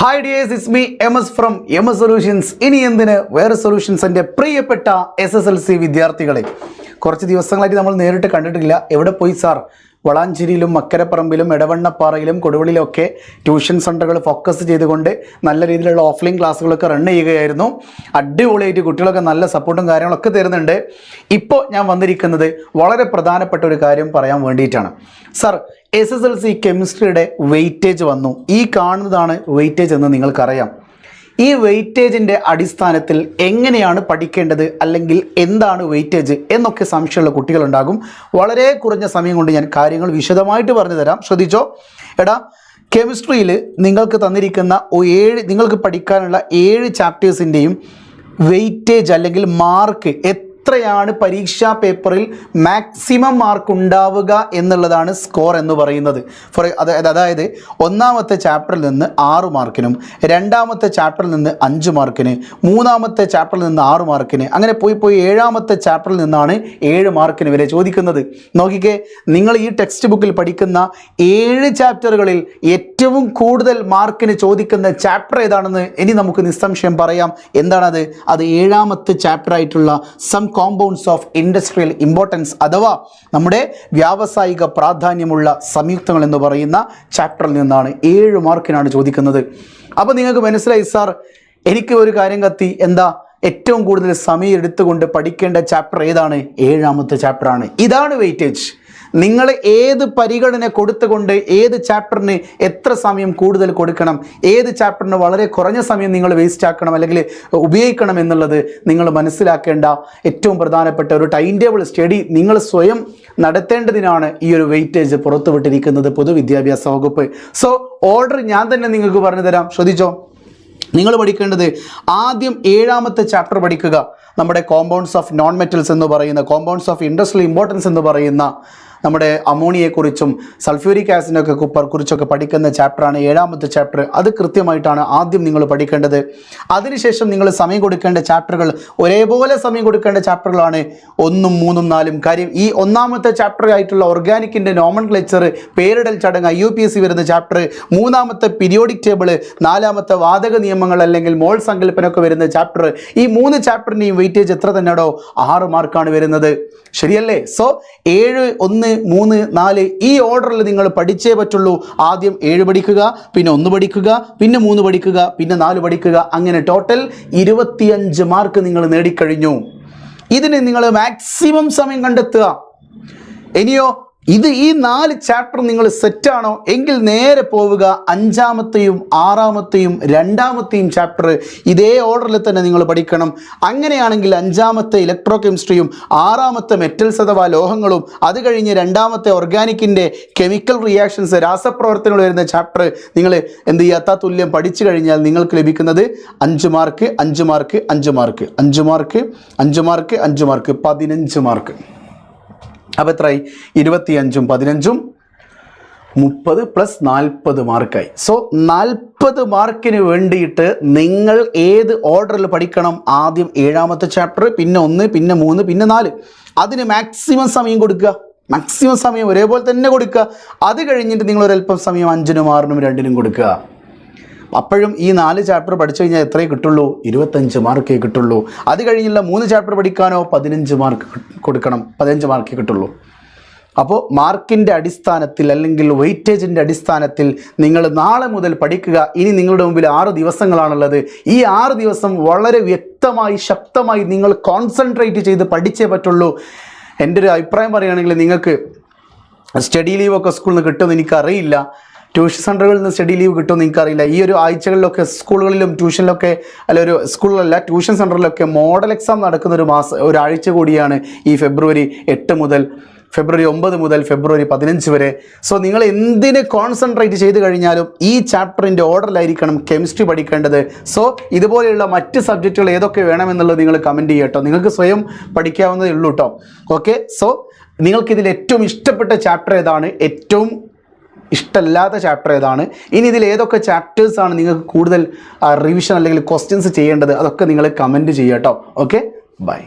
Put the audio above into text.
Hi dears it's me M S from M S solutions ഇനി എന്തിന്? വേറെ solutions എന്റെ പ്രിയപ്പെട്ട എസ് എസ് എൽ സി വിദ്യാർത്ഥികളെ. കുറച്ച് ദിവസങ്ങളായിട്ട് നമ്മൾ നേരിട്ട് കണ്ടിട്ടില്ല. എവിടെ പോയി സാർ വളാഞ്ചേരിയിലും മക്കരപ്പറമ്പിലും ഇടവണ്ണപ്പാറയിലും കൊടുവളിലൊക്കെ ട്യൂഷൻ സെന്ററുകൾ ഫോക്കസ് ചെയ്തുകൊണ്ട് നല്ല രീതിയിലുള്ള ഓഫ്ലൈൻ ക്ലാസ്സുകളൊക്കെ റൺ ചെയ്യുകയായിരുന്നു. അടിപൊളിയായിട്ട് കുട്ടികളൊക്കെ നല്ല സപ്പോർട്ടും കാര്യങ്ങളൊക്കെ തരുന്നുണ്ട്. ഇപ്പോൾ ഞാൻ വന്നിരിക്കുന്നത് വളരെ പ്രധാനപ്പെട്ട ഒരു കാര്യം പറയാൻ വേണ്ടിയിട്ടാണ്. Sir S S L C കെമിസ്ട്രിയുടെ weightage വന്നു. ഈ കാണുന്നതാണ് വെയിറ്റേജ് എന്ന് നിങ്ങൾക്കറിയാം. ഈ വെയിറ്റേജിന്റെ അടിസ്ഥാനത്തിൽ എങ്ങനെയാണ് പഠിക്കേണ്ടത് അല്ലെങ്കിൽ എന്താണ് വെയിറ്റേജ് എന്നൊക്കെ സംശയമുള്ള കുട്ടികളുണ്ടാകും. വളരെ കുറഞ്ഞ സമയം കൊണ്ട് ഞാൻ കാര്യങ്ങൾ വിശദമായിട്ട് പറഞ്ഞു തരാം. ശ്രദ്ധിച്ചോ? എടാ കെമിസ്ട്രിയിൽ നിങ്ങൾക്ക് തന്നിരിക്കുന്ന ഏഴ് നിങ്ങൾക്ക് പഠിക്കാനുള്ള ഏഴ് ചാപ്റ്റേഴ്സിന്റെയും വെയിറ്റേജ് അല്ലെങ്കിൽ മാർക്ക് എത്രയാണ് പരീക്ഷാ പേപ്പറിൽ മാക്സിമം മാർക്ക് ഉണ്ടാവുക എന്നുള്ളതാണ് സ്കോർ എന്ന് പറയുന്നത്. ഫോർ അതായത് അതായത് ഒന്നാമത്തെ ചാപ്റ്ററിൽ നിന്ന് ആറ് മാർക്കിനും രണ്ടാമത്തെ ചാപ്റ്ററിൽ നിന്ന് അഞ്ച് മാർക്കിന് മൂന്നാമത്തെ ചാപ്റ്ററിൽ നിന്ന് ആറ് മാർക്കിന് അങ്ങനെ പോയി പോയി ഏഴാമത്തെ ചാപ്റ്ററിൽ നിന്നാണ് ഏഴ് മാർക്കിന് വരെ ചോദിക്കുന്നത്. നോക്കിക്കേ നിങ്ങൾ ഈ ടെക്സ്റ്റ് ബുക്കിൽ പഠിക്കുന്ന ഏഴ് ചാപ്റ്ററുകളിൽ ഏറ്റവും കൂടുതൽ മാർക്കിന് ചോദിക്കുന്ന ചാപ്റ്റർ ഏതാണെന്ന് ഇനി നമുക്ക് നിസ്സംശയം പറയാം. എന്താണത്? അത് ഏഴാമത്തെ ചാപ്റ്റർ ആയിട്ടുള്ള some compounds of industrial importance അഥവാ നമ്മുടെ വ്യാവസായിക പ്രാധാന്യമുള്ള സംയുക്തങ്ങൾ എന്ന് പറയുന്ന ചാപ്റ്ററിൽ നിന്നാണ് ഏഴ് മാർക്കിനാണ് ചോദിക്കുന്നത്. അപ്പോൾ നിങ്ങൾക്ക് മനസ്സിലായി സാർ എനിക്ക് ഒരു കാര്യം കത്തി. എന്താ? ഏറ്റവും കൂടുതൽ സമയം എടുത്തുകൊണ്ട് പഠിക്കേണ്ട ചാപ്റ്റർ ഏതാണ്? ഏഴാമത്തെ ചാപ്റ്ററാണ് ഇതാണ് വെയിറ്റേജ് നിങ്ങൾ ഏത് പരിഗണന കൊടുത്തുകൊണ്ട് ഏത് ചാപ്റ്ററിന് എത്ര സമയം കൂടുതൽ കൊടുക്കണം? ഏത് ചാപ്റ്ററിന് വളരെ കുറഞ്ഞ സമയം നിങ്ങൾ വേസ്റ്റ് ആക്കണം അല്ലെങ്കിൽ ഉപയോഗിക്കണം എന്നുള്ളത് നിങ്ങൾ മനസ്സിലാക്കേണ്ട ഏറ്റവും പ്രധാനപ്പെട്ട ഒരു ടൈം ടേബിൾ സ്റ്റഡി നിങ്ങൾ സ്വയം നടത്തേണ്ടതിനാണ് ഈ ഒരു വെയിറ്റേജ് പുറത്തുവിട്ടിരിക്കുന്നത് പൊതുവിദ്യാഭ്യാസ വകുപ്പ്. സോ ഓർഡർ ഞാൻ തന്നെ നിങ്ങൾക്ക് പറഞ്ഞു തരാം. ശ്രദ്ധിച്ചോ? നിങ്ങൾ പഠിക്കേണ്ടത് ആദ്യം ഏഴാമത്തെ ചാപ്റ്റർ പഠിക്കുക. നമ്മുടെ കോമ്പൗണ്ട്സ് ഓഫ് നോൺ മെറ്റൽസ് എന്ന് പറയുന്ന കോമ്പൗണ്ട്സ് ഓഫ് ഇൻഡസ്ട്രിയൽ ഇമ്പോർട്ടൻസ് എന്ന് പറയുന്ന നമ്മുടെ അമോണിയെക്കുറിച്ചും സൾഫ്യൂരിക് ആസിഡിനൊക്കെ കുപ്പർ കുറിച്ചൊക്കെ പഠിക്കുന്ന ചാപ്റ്ററാണ് ഏഴാമത്തെ ചാപ്റ്റർ. അത് കൃത്യമായിട്ടാണ് ആദ്യം നിങ്ങൾ പഠിക്കേണ്ടത്. അതിനുശേഷം നിങ്ങൾ സമയം കൊടുക്കേണ്ട ചാപ്റ്ററുകൾ ഒരേപോലെ സമയം കൊടുക്കേണ്ട ചാപ്റ്ററുകളാണ് ഒന്നും മൂന്നും നാലും. കാര്യം ഈ ഒന്നാമത്തെ ചാപ്റ്റർ ആയിട്ടുള്ള ഓർഗാനിക്കിന്റെ നോമൺ ക്ലെച്ചർ പേരിടൽ ചടങ്ങ് I U P S C വരുന്ന ചാപ്റ്റർ മൂന്നാമത്തെ പീരിയോഡിക് ടേബിൾ നാലാമത്തെ വാതക നിയമങ്ങൾ അല്ലെങ്കിൽ മോൾ സങ്കല്പനമൊക്കെ വരുന്ന ചാപ്റ്റർ. ഈ മൂന്ന് ചാപ്റ്ററിന്റെയും വെയിറ്റേജ് എത്ര തന്നെയാണോ ആറ് മാർക്കാണ് വരുന്നത്. ശരിയല്ലേ? സോ ഏഴ് ഒന്ന് മൂന്ന് നാല് ഈ ഓർഡറിൽ നിങ്ങൾ പഠിച്ചേ പറ്റുള്ളൂ. ആദ്യം ഏഴ് പഠിക്കുക പിന്നെ ഒന്ന് പഠിക്കുക പിന്നെ മൂന്ന് പഠിക്കുക പിന്നെ നാല് പഠിക്കുക. അങ്ങനെ ടോട്ടൽ ഇരുപത്തിയഞ്ച് മാർക്ക് നിങ്ങൾ നേടിക്കഴിഞ്ഞു. ഇതിന് നിങ്ങൾ മാക്സിമം സമയം കണ്ടെത്തുക. ഇനിയോ ഇത് ഈ നാല് ചാപ്റ്റർ നിങ്ങൾ സെറ്റാണോ എങ്കിൽ നേരെ പോവുക. അഞ്ചാമത്തെയും ആറാമത്തെയും രണ്ടാമത്തെയും ചാപ്റ്റർ ഇതേ ഓർഡറിൽ തന്നെ നിങ്ങൾ പഠിക്കണം. അങ്ങനെയാണെങ്കിൽ അഞ്ചാമത്തെ ഇലക്ട്രോ കെമിസ്ട്രിയും ആറാമത്തെ മെറ്റൽസ് അഥവാ ലോഹങ്ങളും അത് കഴിഞ്ഞ് രണ്ടാമത്തെ ഓർഗാനിക്കിന്റെ കെമിക്കൽ റിയാക്ഷൻസ് രാസപ്രവർത്തനങ്ങൾ വരുന്ന ചാപ്റ്റർ നിങ്ങൾ എന്ത് ചെയ്യാത്ത തുല്യം പഠിച്ചു കഴിഞ്ഞാൽ നിങ്ങൾക്ക് ലഭിക്കുന്നത് അഞ്ച് മാർക്ക് അഞ്ച് മാർക്ക് അഞ്ച് മാർക്ക് അഞ്ച് മാർക്ക് അഞ്ച് മാർക്ക് അഞ്ച് മാർക്ക് പതിനഞ്ച് മാർക്ക് അപ്പോൾ എത്രയായി? ഇരുപത്തിയഞ്ചും പതിനഞ്ചും മുപ്പത് പ്ലസ് നാൽപ്പത് മാർക്കായി സോ നാൽപ്പത് മാർക്കിന് വേണ്ടിയിട്ട് നിങ്ങൾ ഏത് ഓർഡറിൽ പഠിക്കണം? ആദ്യം ഏഴാമത്തെ ചാപ്റ്റർ പിന്നെ ഒന്ന് പിന്നെ മൂന്ന് പിന്നെ നാല്. അതിന് മാക്സിമം സമയം കൊടുക്കുക. മാക്സിമം സമയം ഒരേപോലെ തന്നെ കൊടുക്കുക. അത് കഴിഞ്ഞിട്ട് നിങ്ങൾ ഒരല്പം സമയം അഞ്ചിനും ആറിനും രണ്ടിനും കൊടുക്കുക. അപ്പോഴും ഈ നാല് ചാപ്റ്റർ പഠിച്ചു കഴിഞ്ഞാൽ എത്രയേ കിട്ടുള്ളൂ? ഇരുപത്തഞ്ച് മാർക്കേ കിട്ടുള്ളൂ. അത് കഴിഞ്ഞുള്ള മൂന്ന് ചാപ്റ്റർ പഠിക്കാനോ പതിനഞ്ച് മാർക്ക് കൊടുക്കണം. പതിനഞ്ച് മാർക്കേ കിട്ടുള്ളൂ. അപ്പോൾ മാർക്കിന്റെ അടിസ്ഥാനത്തിൽ അല്ലെങ്കിൽ വെയിറ്റേജിന്റെ അടിസ്ഥാനത്തിൽ നിങ്ങൾ നാളെ മുതൽ പഠിക്കുക. ഇനി നിങ്ങളുടെ മുമ്പിൽ ആറ് ദിവസങ്ങളാണുള്ളത്. ഈ ആറ് ദിവസം വളരെ വ്യക്തമായി ശക്തമായി നിങ്ങൾ കോൺസെൻട്രേറ്റ് ചെയ്ത് പഠിച്ചേ പറ്റുള്ളൂ. എന്റെ ഒരു അഭിപ്രായം പറയുകയാണെങ്കിൽ നിങ്ങൾക്ക് സ്റ്റഡി ലീവൊക്കെ സ്കൂളിൽ നിന്ന് കിട്ടുമെന്ന് എനിക്കറിയില്ല. ട്യൂഷൻ സെന്ററുകളിൽ നിന്ന് സ്റ്റഡി ലീവ് കിട്ടുമെന്ന് എനിക്കറിയില്ല ഈ ഒരു ആഴ്ചകളിലൊക്കെ സ്കൂളുകളിലും ട്യൂഷനിലൊക്കെ അല്ല ഒരു സ്കൂളിലല്ല ട്യൂഷൻ സെന്ററിലൊക്കെ മോഡൽ എക്സാം നടക്കുന്ന ഒരു മാസം ഒരാഴ്ച കൂടിയാണ് ഈ ഫെബ്രുവരി എട്ട് മുതൽ ഫെബ്രുവരി ഒമ്പത് മുതൽ ഫെബ്രുവരി പതിനഞ്ച് വരെ. സോ നിങ്ങൾ എന്തിനെ കോൺസെൻട്രേറ്റ് ചെയ്ത് കഴിഞ്ഞാലും ഈ ചാപ്റ്ററിന്റെ ഓർഡറിലായിരിക്കണം കെമിസ്ട്രി പഠിക്കേണ്ടത്. സോ ഇതുപോലെയുള്ള മറ്റ് സബ്ജക്റ്റുകൾ ഏതൊക്കെ വേണമെന്നുള്ളത് നിങ്ങൾ കമന്റ് ചെയ്യട്ടോ നിങ്ങൾക്ക് സ്വയം പഠിക്കാവുന്നതേ ഉള്ളൂ കേട്ടോ. ഓക്കെ സോ നിങ്ങൾക്കിതിൽ ഏറ്റവും ഇഷ്ടപ്പെട്ട ചാപ്റ്റർ ഏതാണ്? ഏറ്റവും ഇഷ്ടമല്ലാത്ത ചാപ്റ്റർ ഏതാണ്? ഇനി ഇതിൽ ഏതൊക്കെ ചാപ്റ്റേഴ്സാണ് നിങ്ങൾക്ക് കൂടുതൽ റിവിഷൻ അല്ലെങ്കിൽ ക്വസ്റ്റ്യൻസ് ചെയ്യേണ്ടത്? അതൊക്കെ നിങ്ങൾ കമന്റ് ചെയ്യാം കേട്ടോ ഓക്കെ ബൈ